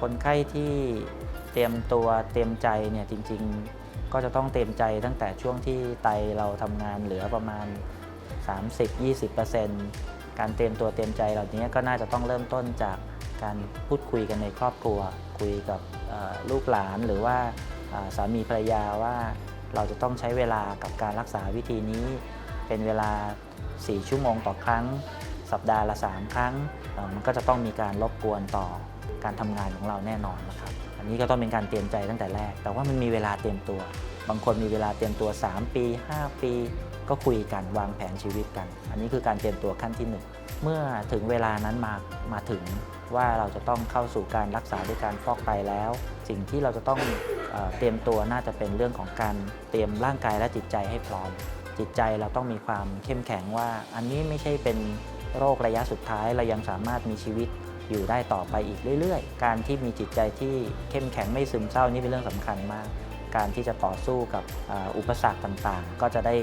คนไข้ที่เตรียมตัวเตรียมใจเนี่ยจริงๆ ก็จะต้องเตรียมใจตั้งแต่ช่วงที่ไตเราทำงานเหลือประมาณ 30-20%การเตรียมตัวเตรียมใจเหล่านี้ก็น่าจะต้องเริ่มต้นจากการพูดคุยกันในครอบครัว คุยกับลูกหลานหรือว่าสามีภรรยาว่าเราจะต้องใช้เวลากับการรักษาวิธีนี้ เป็นเวลา 4 ชั่วโมงต่อครั้ง สัปดาห์ละ 3 ครั้ง มันก็จะต้องมีการรบกวนต่อ การทำงานของเราแน่นอนนะครับ อันนี้ก็ต้องเป็นการเตรียมใจตั้งแต่แรก แต่ว่ามันมีเวลาเตรียมตัว บางคนมีเวลาเตรียมตัว 3 ปี 5 ปี ก็คุยกันวางแผนชีวิตกัน อันนี้คือการเตรียมตัวขั้นที่ 1 เมื่อถึงเวลานั้นมามาถึงว่าเราจะต้องเข้าสู่การรักษาด้วยการฟอกไตแล้ว สิ่งที่เราจะต้องเอเตรียมตัวน่าจะเป็นเรื่องของการเตรียมร่างกายและจิตใจให้พร้อม จิตใจเราต้องมีความเข้มแข็งว่า อันนี้ไม่ใช่เป็นโรคระยะสุดท้ายเรายังสามารถมีชีวิต อยู่ได้ต่อไปอีกเรื่อยๆ การที่มีจิตใจที่เข้มแข็งไม่ซึมเศร้านี่เป็นเรื่องสำคัญมาก การที่จะต่อสู้กับอุปสรรคต่างๆ ก็จะได้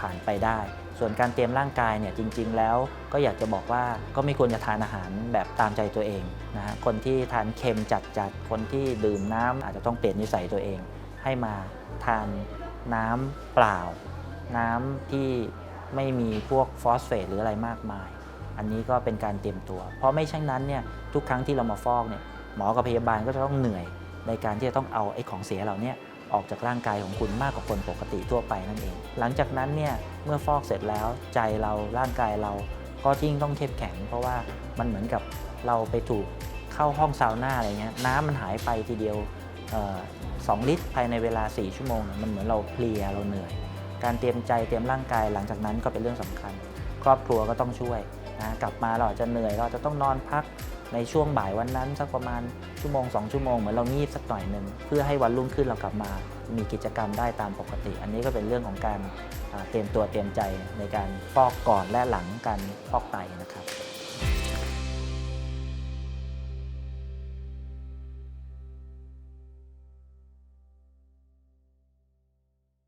ผ่านไปได้ ส่วนการเตรียมร่างกายเนี่ยจริง ๆ แล้วก็อยากจะบอกว่าก็ไม่ควรจะทานอาหารแบบตามใจตัวเองนะฮะคนที่ทานเค็มจัดๆคนที่ดื่มน้ำอาจจะต้องเปลี่ยนนิสัยตัวเอง ให้มาทานน้ำเปล่า น้ำที่ไม่มีพวกฟอสเฟตหรืออะไรมากมาย อันนี้ก็เป็นการเตรียมตัว เพราะไม่เช่นนั้นเนี่ยทุกครั้งที่เรามาฟอกเนี่ยหมอกับพยาบาลก็จะต้องเหนื่อย ในการที่จะต้องเอาไอ้ของเสียเหล่าเนี้ออกจากร่างกายของคุณมากกว่าคนปกติทั่วไปนั่นเอง หลังจากนั้นเนี่ยเมื่อฟอกเสร็จแล้วใจเราร่างกายเราก็ยิ่งต้องเข้มแข็ง เพราะว่ามันเหมือนกับเราไปถูกเข้าห้องซาวน่าอะไรเงี้ยน้ำมันหายไปทีเดียวสองลิตรภายในเวลา 4 ชั่วโมง มันเหมือนเราเพลียเราเหนื่อย การเตรียมใจเตรียมร่างกายหลังจากนั้นก็เป็นเรื่องสำคัญ ครอบครัวก็ต้องช่วย นะกลับมาเราอาจจะเหนื่อยเราจะต้องนอนพักในช่วงบ่ายวันนั้นสักประมาณชั่วโมง 2 ชั่วโมงเหมือนเรางีบสักหน่อยหนึ่งเพื่อให้วันรุ่งขึ้นเรากลับมา มีกิจกรรมได้ตามปกติ อันนี้ก็เป็นเรื่องของการเตรียมตัวเตรียมใจในการฟอกก่อนและหลังการฟอกไตนะครับ